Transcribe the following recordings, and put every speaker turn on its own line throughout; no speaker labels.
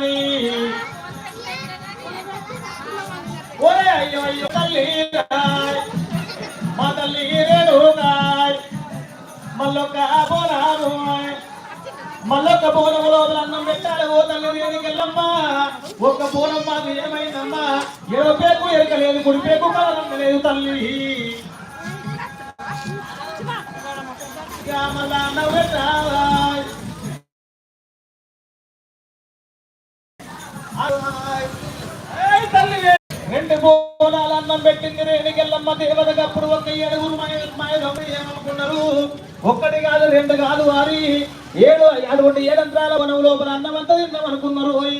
ఉన్నవి ఒరే అయ్యో అయ్యో తల్లి మా తల్లి రేణుగాయ్ మళ్ళొక్క బోనాలు మళ్ళొక్క బోనం లోపల అన్నం పెట్టాలి ఓ తల్లి రేణుకెళ్ళమ్మా ఒక్క బోనం మాకు ఏమైందమ్మా? ఏడో పేకు ఎరకలేదు గుడి పేకు కాలం లేదు తల్లి. శ్యామల నవ్వెట్టావాయ్. ఏయ్ అన్నం పెట్టింది రేణికెళ్ళమ్మ దేవతగా అప్పుడు ఒక ఏడుగురు మాయదొమ్మ ఏమనుకున్నారు ఒక్కటి కాదు రెండు కాదు వారి ఏడు అటువంటి ఏడంత్రాల వనం లోపల అన్నం అంతా తిందామనుకున్నారు ఓయ్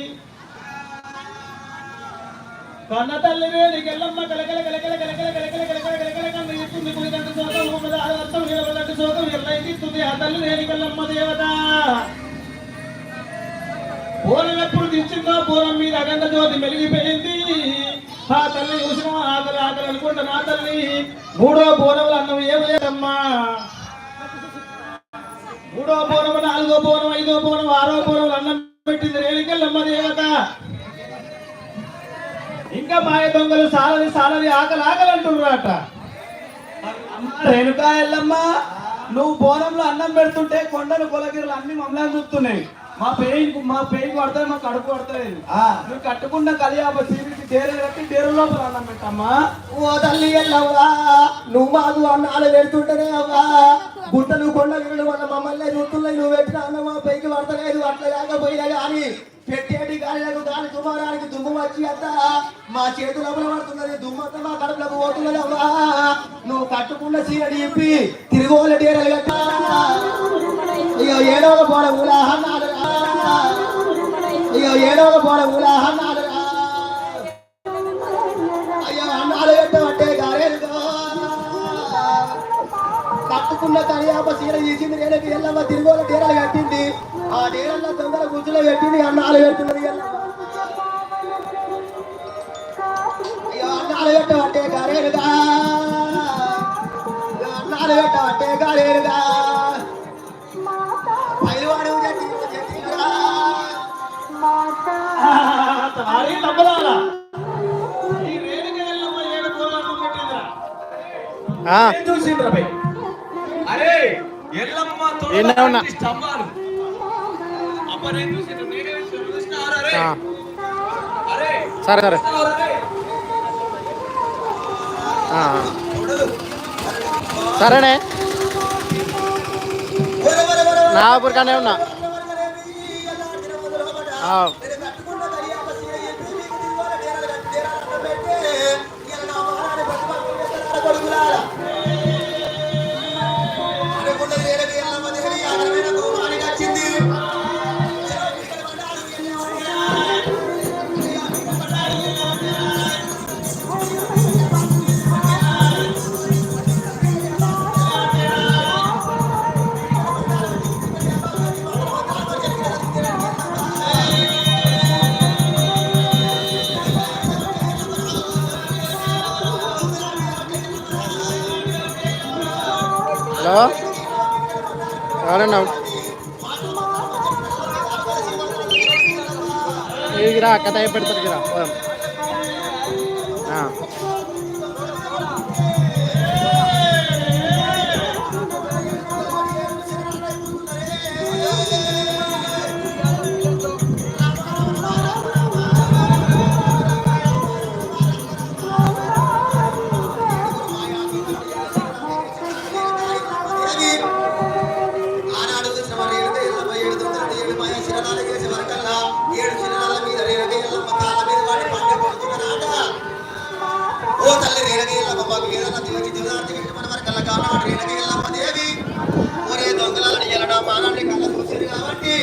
కన్న తల్లి రేణికెళ్ళమ్మ కలకల కలకల కలకల కలకల కలకల కలకల కన్ను ఇస్తుంది కుడిదంటు సోకం ఉన్నది ఆడవర్తం వీరవదంటు ఆ తల్లి రేణికెళ్ళమ్మ దేవత పూరం ఎప్పుడు దించిందో పూరం మీద అగండ జ్యోతి మెలిగిపోయింది ఆ తల్లి చూసినా ఆకలి ఆకలి అనుకుంటా నా తల్లి మూడో బోనములు అన్నం ఏమయ్యారమ్మా మూడో బోనం నాలుగో బోనం ఐదో బోనం ఆరో బోనం అన్నం పెట్టింది రేణికెళ్ళమ్మ దేవత ఇంకా మాయ దొంగలు సాలది సాలది ఆకలి ఆకలి అంటున్నారట.
రేణుకా ఎల్లమ్మ నువ్వు బోనంలో అన్నం పెడుతుంటే కొండలు కొలగిరలు అన్ని మమ్మల్ని చూస్తున్నాయి. మా పెయిన్ మా పెయిన్ పడతాయి మా కడుపు పడతాయి. నువ్వు కట్టుకున్న కలియాప సీరికి డేరు కట్టి డేరు లోపల అన్నం పెట్టమ్మా.
ఓ తల్లి ఎల్లవ్వా నువ్వు మాకు అన్నాలు పెడుతుంటేనే అవ్వా. గుట్టలు కొండ వీళ్ళు మన మమ్మల్ని చూస్తున్నాయి. నువ్వు పెట్టిన అన్నమా పైకి పడతలేదు అట్లా కాకపోయినా కానీ పెట్టేటి గాలిలకు గాలి దుమారానికి దుమ్ము వచ్చి అంత మా చేతులలో పడుతున్నది. దుమ్మంతా మా కడుపులకు పోతున్నది అవ్వా. నువ్వు కట్టుకున్న చీర ఇప్పి తిరుగుల డేరలు కట్టా ఏడవ పోడ ఉలాహన్నాడు అయ్యో ఏడవ పోడ అన్నాడు అయ్యో అన్నాడు పెట్టబట్టే గారేరుగా కట్టుకున్న తనియాప చీర తీసింది నేనకి ఎల్లమ్మ తిరుగుల డేరలు కట్టింది. ఆ డేరల్లో తొందర గుజ్జులో పెట్టింది అన్నాలు పెడుతున్నది ఎల్లమ్మ. అయ్యో అన్నాలు పెట్టబట్టే గారేరుగా అయ్యో, అన్నాలు పెట్టబట్టే గారేరుగా
అరే ఎల్లమ్మ. స్తంభాలు
సరే సరే సరేనే నా ఊరికనే ఉన్నా ఆ, హలో ఎవరన్నావు ఇదిరా కథ పెడతారు గిరా
ఒరే దొంగలని వెళ్ళడం మానాన్ని కళ్ళ చూసింది కాబట్టి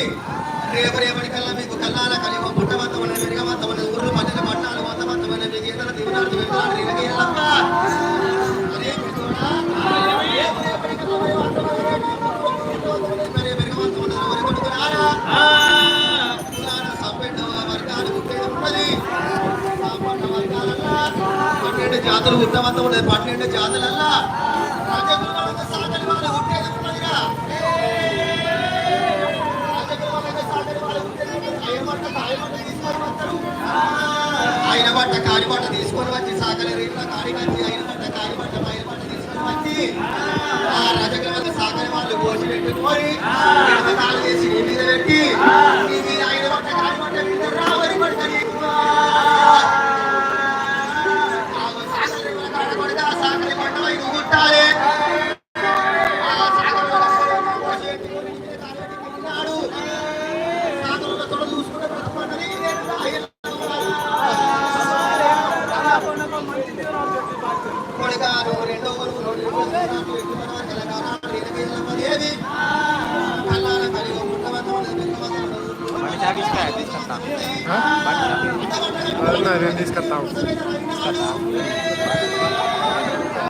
రేపు రేపటి కల్లా మీకు కల్లాల కలిమ పుట్టవంతమైన మెరుగవంతమైన ఊర్లు పన్నెండు పట్టాలు వంతవంతమైన మీకు ఏదైనా దిగుదార్చి పెడతాడు అరే రేపు వర్గాలు జాతులు ఉత్తమంతం పన్నెండు జాతులల్లా ఆయన బట్ట కాలి బట్ట తీసుకొని వచ్చి సాకలి రీట్ల కాడి వచ్చి ఆయన బట్ట కాలి బట్ట మైన బట్ట తీసుకొని వచ్చి ఆ రజకుల వద్ద సాకలి వాళ్ళు పోసి పెట్టుకొని కాలు చేసి నీ మీద పెట్టి నీ మీద ఆయన బట్ట కాలి బట్ట మీద రావరి బట్ట
తీసుకొస్తాం.